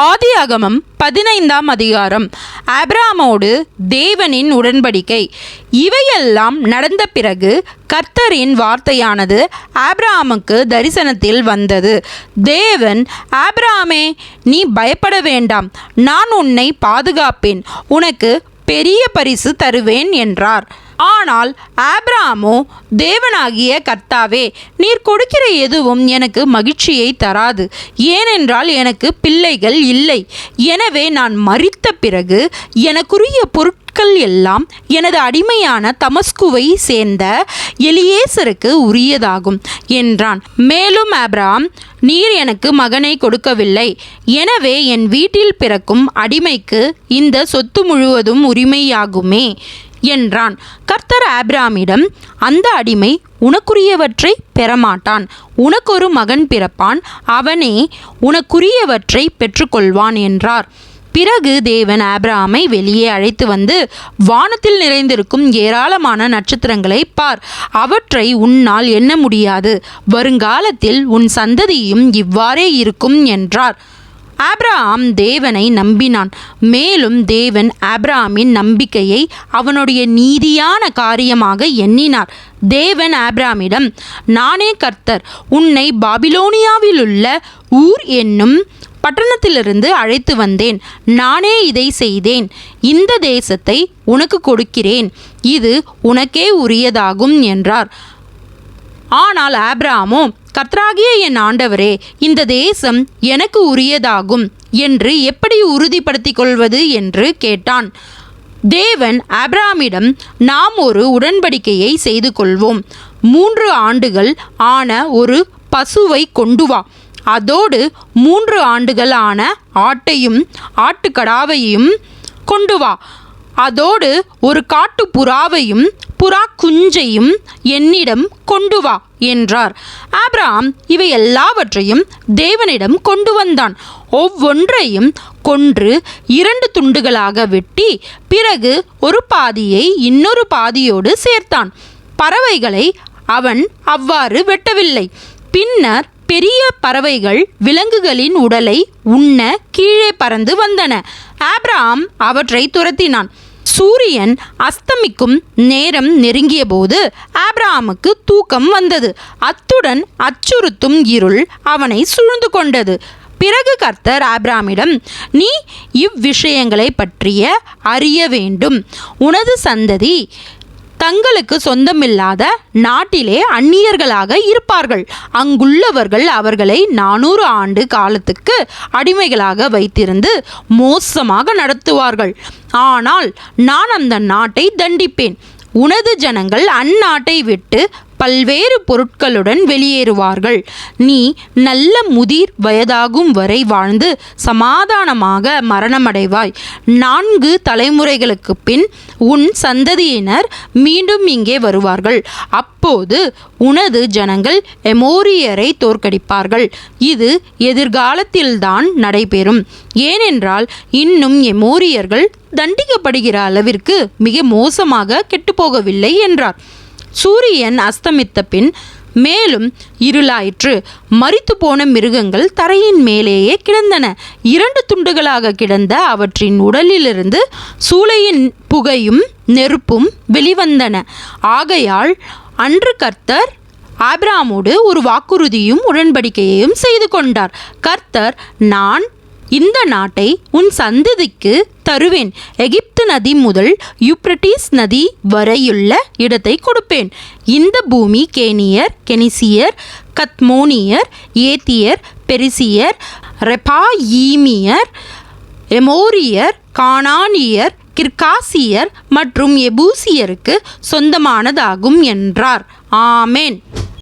ஆதியாகமம் பதினைந்தாம் அதிகாரம். ஆப்ராமோடு தேவனின் உடன்படிக்கை. இவையெல்லாம் நடந்த பிறகு கர்த்தரின் வார்த்தையானது ஆப்ராமுக்கு தரிசனத்தில் வந்தது. தேவன் ஆப்ராமே நீ பயப்பட வேண்டாம். நான் உன்னை பாதுகாப்பேன். உனக்கு பெரிய பரிசு தருவேன் என்றார். ஆனால் ஆப்ராமோ தேவனாகிய கர்த்தாவே நீர் கொடுக்கிற எதுவும் எனக்கு மகிழ்ச்சியை தராது. ஏனென்றால் எனக்கு பிள்ளைகள் இல்லை. எனவே நான் மறித்த பிறகு எனக்குரிய பொருட்கள் எல்லாம் எனது அடிமையான தமஸ்குவை சேர்ந்த எலியேசருக்கு உரியதாகும் என்றான். மேலும் ஆப்ராம் நீர் எனக்கு மகனை கொடுக்கவில்லை. எனவே என் வீட்டில் பிறக்கும் அடிமைக்கு இந்த சொத்து முழுவதும் உரிமையாகுமே என்றான். கர்த்தர் ஆபிராமிடம் அந்த அடிமை உனக்குரியவற்றை பெறமாட்டான். உனக்கொரு மகன் பிறப்பான். அவனே உனக்குரியவற்றை பெற்றுக்கொள்வான் என்றார். பிறகு தேவன் ஆபிரகாமை வெளியே அழைத்து வந்து வானத்தில் நிறைந்திருக்கும் ஏராளமான நட்சத்திரங்களை பார். அவற்றை உன்னால் எண்ண முடியாது. வருங்காலத்தில் உன் சந்ததியும் இவ்வாறே இருக்கும் என்றார். ஆப்ராம் தேவனை நம்பினான். மேலும் தேவன் ஆப்ராமின் நம்பிக்கையை அவனுடைய நீதியான காரியமாக எண்ணினார். தேவன் ஆப்ராமிடம் நானே கர்த்தர் உன்னை பாபிலோனியாவிலுள்ள ஊர் என்னும் பட்டணத்திலிருந்து அழைத்து வந்தேன். நானே இதை செய்தேன். இந்த தேசத்தை உனக்கு கொடுக்கிறேன். இது உனக்கே உரியதாகும் என்றார். ஆனால் ஆப்ராமோ கர்த்தராகிய என் ஆண்டவரே இந்த தேசம் எனக்கு உரியதாகும் என்று எப்படி உறுதிப்படுத்திக் கொள்வது என்று கேட்டான். தேவன் அப்ராமிடம் நாம் ஒரு உடன்படிக்கையை செய்து கொள்வோம் மூன்று ஆண்டுகள் ஆன ஒரு பசுவை கொண்டு வா. அதோடு மூன்று ஆண்டுகள் ஆன ஆட்டையும் ஆட்டுக்கடாவையும் கொண்டு வா. அதோடு ஒரு காட்டு புறாவையும் புறா குஞ்சையும் என்னிடம் கொண்டு வா என்றார். ஆப்ராம் இவை எல்லாவற்றையும் தேவனிடம் கொண்டு வந்தான். ஒவ்வொன்றையும் கொன்று இரண்டு துண்டுகளாக வெட்டி பிறகு ஒரு பாதியை இன்னொரு பாதியோடு சேர்த்தான். பறவைகளை அவன் அவ்வாறு வெட்டவில்லை. பின்னர் பெரிய பறவைகள் விலங்குகளின் உடலை உண்ண கீழே பறந்து வந்தன. ஆப்ராம் அவற்றை துரத்தினான். சூரியன் அஸ்தமிக்கும் நேரம் நெருங்கியபோது ஆப்ராமுக்கு தூக்கம் வந்தது. அத்துடன் அச்சுறுத்தும் இருள் அவனை சூழ்ந்து கொண்டது. பிறகு கர்த்தர் ஆப்ராமிடம் நீ இவ்விஷயங்களை பற்றிய அறிய வேண்டும். உனது சந்ததி தங்களுக்கு சொந்தமில்லாத நாட்டிலே அந்நியர்களாக இருப்பார்கள். அங்குள்ளவர்கள் அவர்களை நானூறு ஆண்டு காலத்துக்கு அடிமைகளாக வைத்திருந்து மோசமாக நடத்துவார்கள். ஆனால் நான் அந்த நாட்டை தண்டிப்பேன். உனது ஜனங்கள் அந்நாட்டை விட்டு பல்வேறு பொருட்களுடன் வெளியேறுவார்கள். நீ நல்ல முதிர் வயதாகும் வரை வாழ்ந்து சமாதானமாக மரணமடைவாய். நான்கு தலைமுறைகளுக்கு பின் உன் சந்ததியினர் மீண்டும் இங்கே வருவார்கள். அப்போது உனது ஜனங்கள் எமோரியரை தோற்கடிப்பார்கள். இது எதிர்காலத்தில்தான் நடைபெறும். ஏனென்றால் இன்னும் எமோரியர்கள் தண்டிக்கப்படுகிற அளவிற்கு மிக மோசமாக கெட்டுப்போகவில்லை என்றார். சூரியன் அஸ்தமித்த பின் மேலும் இருளாயிற்று. மறித்து போன மிருகங்கள் தரையின் மேலேயே கிடந்தன. இரண்டு துண்டுகளாக கிடந்த அவற்றின் உடலிலிருந்து சூளையின் புகையும் நெருப்பும் வெளிவந்தன. ஆகையால் அன்று கர்த்தர் ஆபிராமோடு ஒரு வாக்குறுதியும் உடன்படிக்கையையும் செய்து கொண்டார். கர்த்தர் நான் இந்த நாட்டை உன் சந்ததிக்கு தருவேன். எகிப்து நதி முதல் யூப்ரட்டிஸ் நதி வரையுள்ள இடத்தை கொடுப்பேன். இந்த பூமி கேனியர் கெனிசியர் கத்மோனியர் ஏத்தியர் பெரிசியர் ரெபாயீமியர் எமோரியர் கானானியர் கிர்காசியர் மற்றும் எபூசியருக்கு சொந்தமானதாகும் என்றார். ஆமேன்.